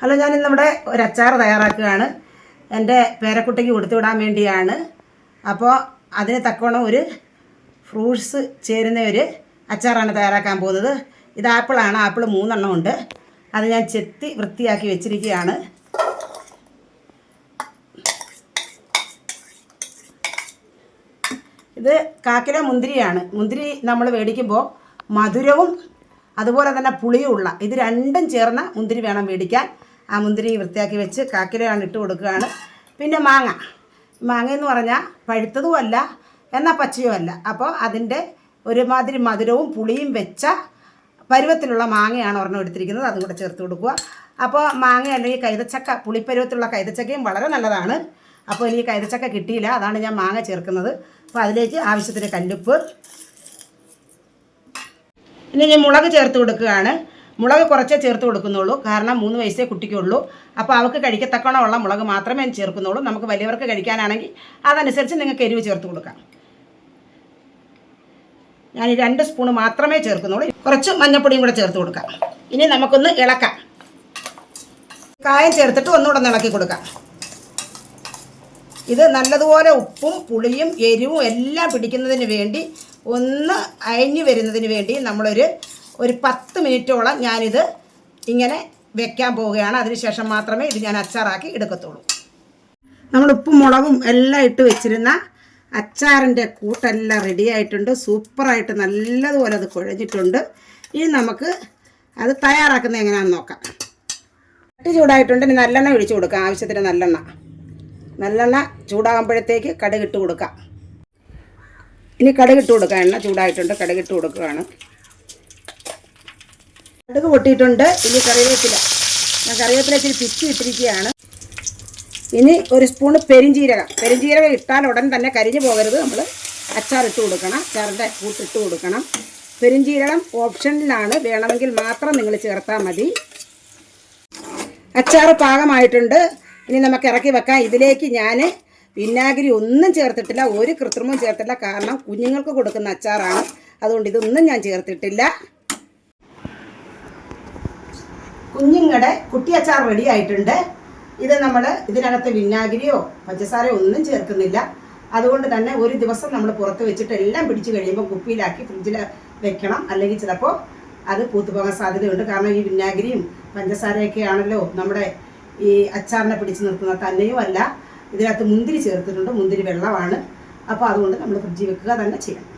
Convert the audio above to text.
Hello ഞാൻ നമ്മുടെ ഒരു അച്ചാർ തയ്യാറാക്കുകയാണ്. എന്റെ പേരക്കുട്ടിക്ക് കൊടുത്തു വിടാൻ വേണ്ടിയാണ്. അപ്പോൾ അതിന് തക്കവണ്ണം ഒരു ഫ്രൂട്ട്സ് ചേരുന്ന ഒരു അച്ചാറാണ് തയ്യാറാക്കാൻ പോകുന്നത്. ഇത് ആപ്പിളാണ്. ആപ്പിൾ മൂന്നെണ്ണം ഉണ്ട്. അത് ഞാൻ ചെത്തി വൃത്തിയാക്കി വെച്ചിരിക്കുകയാണ്. ഇത് കാക്കില മുന്തിരിയാണ്. മുന്തിരി നമ്മൾ മേടിക്കുമ്പോൾ മധുരവും അതുപോലെ തന്നെ പുളിയുമുള്ള ഇത് രണ്ടും ചേർന്ന മുന്തിരി വേണം മേടിക്കാൻ. ആ മുന്തിരി വൃത്തിയാക്കി വെച്ച് കാക്കിലയാണ് ഇട്ട് കൊടുക്കുകയാണ്. പിന്നെ മാങ്ങ. മാങ്ങ എന്ന് പറഞ്ഞാൽ പഴുത്തതും അല്ല എന്നാൽ പച്ചയും അല്ല. അപ്പോൾ അതിന്റെ ഒരുമാതിരി മധുരവും പുളിയും വെച്ച പരുവത്തിലുള്ള മാങ്ങയാണ് ഒരെണ്ണം എടുത്തിരിക്കുന്നത്. അതും കൂടെ ചേർത്ത് കൊടുക്കുക. അപ്പോൾ മാങ്ങ അല്ലെങ്കിൽ കൈതച്ചക്ക പുളിപ്പരുവത്തിലുള്ള കൈതച്ചക്കയും വളരെ നല്ലതാണ്. അപ്പോൾ എനിക്ക് കൈതച്ചക്ക കിട്ടിയില്ല അതാണ് ഞാൻ മാങ്ങ ചേർക്കുന്നത്. അപ്പോൾ അതിലേക്ക് ആവശ്യത്തിന് കല്ലുപ്പ്. ഇനി ഞാൻ മുളക് ചേർത്ത് കൊടുക്കുകയാണ്. മുളക് കുറച്ചേ ചേർത്ത് കൊടുക്കുന്നുള്ളൂ. കാരണം മൂന്ന് വയസ്സേ കുട്ടിക്കുള്ളൂ. അപ്പോൾ അവൾക്ക് കഴിക്കത്തക്കണമുള്ള മുളക് മാത്രമേ ചേർക്കുന്നുള്ളൂ. നമുക്ക് വലിയവർക്ക് കഴിക്കാനാണെങ്കിൽ അതനുസരിച്ച് നിങ്ങൾക്ക് എരിവ് ചേർത്ത് കൊടുക്കാം. ഞാൻ രണ്ട് സ്പൂൺ മാത്രമേ ചേർക്കുന്നുള്ളൂ. കുറച്ച് മഞ്ഞപ്പൊടിയും കൂടെ ചേർത്ത് കൊടുക്കാം. ഇനി നമുക്കൊന്ന് ഇളക്കാം. കായം ചേർത്തിട്ട് ഒന്നുകൂടെ ഒന്ന് ഇളക്കി കൊടുക്കാം. ഇത് നല്ലതുപോലെ ഉപ്പും പുളിയും എരിവും എല്ലാം പിടിക്കുന്നതിന് വേണ്ടി ഒന്ന് അയഞ്ഞു വരുന്നതിന് വേണ്ടി നമ്മളൊരു ഒരു പത്ത് മിനിറ്റോളം ഞാനിത് ഇങ്ങനെ വെക്കാൻ പോവുകയാണ്. അതിനുശേഷം മാത്രമേ ഇത് ഞാൻ അച്ചാറാക്കി എടുക്കത്തുള്ളൂ. നമ്മൾ ഉപ്പും മുളകും എല്ലാം ഇട്ട് വെച്ചിരുന്ന അച്ചാറിന്റെ കൂട്ടെല്ലാം റെഡി ആയിട്ടുണ്ട്. സൂപ്പറായിട്ട് നല്ലതുപോലെ അത് കുഴഞ്ഞിട്ടുണ്ട്. ഇനി നമുക്ക് അത് തയ്യാറാക്കുന്നത് എങ്ങനെയാണെന്ന് നോക്കാം. കട്ടി ചൂടായിട്ടുണ്ട്. ഇനി നല്ലെണ്ണ ഒഴിച്ചു കൊടുക്കാം. ആവശ്യത്തിന് നല്ലെണ്ണ. നല്ലെണ്ണ ചൂടാകുമ്പോഴത്തേക്ക് കടുകിട്ട് കൊടുക്കാം. ഇനി കടുകിട്ട് കൊടുക്കാം. എണ്ണ ചൂടായിട്ടുണ്ട്. കടുകിട്ട് കൊടുക്കുകയാണ്. കടുക് പൊട്ടിയിട്ടുണ്ട്. ഇനി കറിവേപ്പില. ഞാൻ കറിവേപ്പില ഇച്ചിരി പിച്ചി ഇട്ടിരിക്കുകയാണ്. ഇനി ഒരു സ്പൂൺ പെരിഞ്ചീരകം. പെരിഞ്ചീരകം ഇട്ടാൽ ഉടൻ തന്നെ കരിഞ്ഞു പോകരുത്. നമ്മൾ അച്ചാർ ഇട്ട് കൊടുക്കണം. അച്ചാറിന്റെ കൂട്ടിട്ട് കൊടുക്കണം. പെരിഞ്ചീരകം ഓപ്ഷനിലാണ്. വേണമെങ്കിൽ മാത്രം നിങ്ങൾ ചേർത്താൽ മതി. അച്ചാറ് പാകമായിട്ടുണ്ട്. ഇനി നമുക്ക് ഇറക്കി വെക്കാം. ഇതിലേക്ക് ഞാൻ വിനാഗിരി ഒന്നും ചേർത്തിട്ടില്ല. ഒരു കൃത്രിമവും ചേർത്തിട്ടില്ല. കാരണം കുഞ്ഞുങ്ങൾക്ക് കൊടുക്കുന്ന അച്ചാറാണ്. അതുകൊണ്ട് ഇതൊന്നും ഞാൻ ചേർത്തിട്ടില്ല. കുഞ്ഞുങ്ങളുടെ കുട്ടി അച്ചാർ റെഡി ആയിട്ടുണ്ട്. ഇത് നമ്മൾ ഇതിനകത്ത് വിനാഗിരിയോ പഞ്ചസാരയോ ഒന്നും ചേർക്കുന്നില്ല. അതുകൊണ്ട് തന്നെ ഒരു ദിവസം നമ്മൾ പുറത്ത് വെച്ചിട്ട് എല്ലാം പിടിച്ചു കഴിയുമ്പോൾ കുപ്പിയിലാക്കി ഫ്രിഡ്ജിൽ വെക്കണം. അല്ലെങ്കിൽ ചിലപ്പോൾ അത് പൂത്തുപോകാൻ സാധ്യതയുണ്ട്. കാരണം ഈ വിനാഗിരിയും പഞ്ചസാരയൊക്കെ ആണല്ലോ നമ്മുടെ ഈ അച്ചാറിനെ പിടിച്ചു നിർത്തുന്നത് തന്നെയും അല്ല. ഇതിനകത്ത് മുന്തിരി ചേർത്തിട്ടുണ്ട്. മുന്തിരി വെള്ളമാണ്. അപ്പോൾ അതുകൊണ്ട് നമ്മൾ ഫ്രിഡ്ജിൽ വെക്കുക തന്നെ ചെയ്യണം